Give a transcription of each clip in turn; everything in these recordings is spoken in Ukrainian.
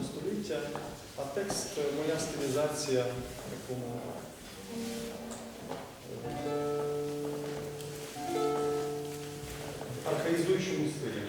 століття, а текст моя стилізація в такому е, архаїзуючому стилі.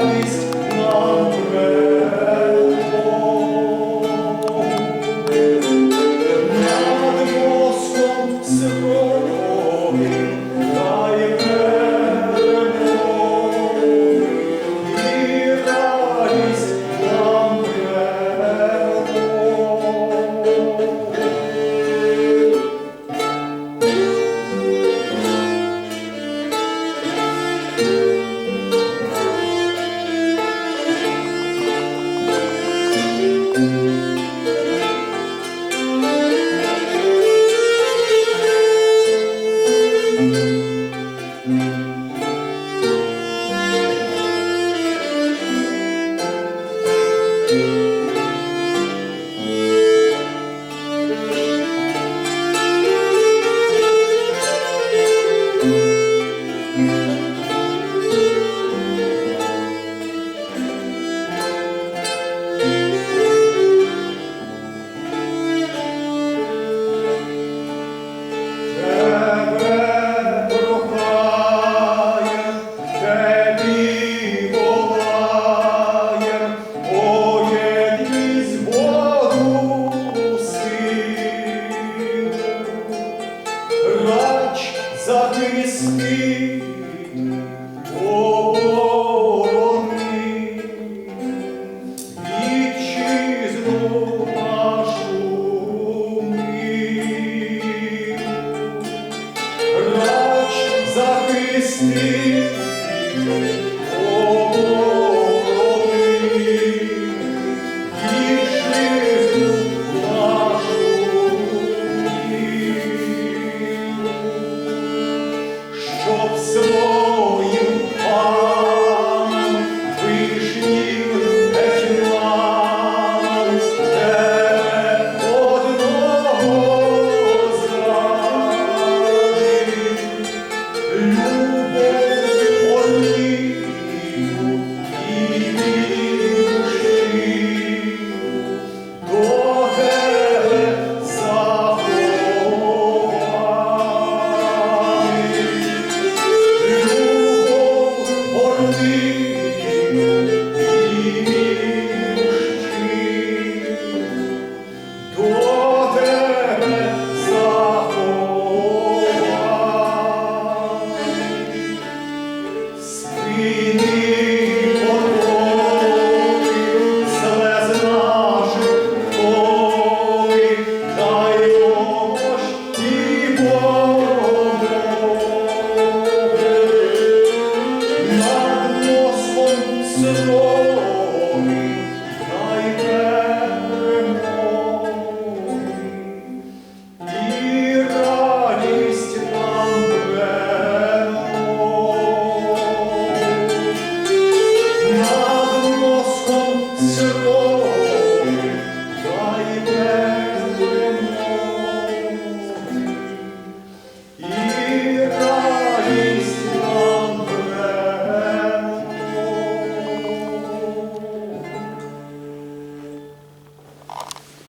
at Христи.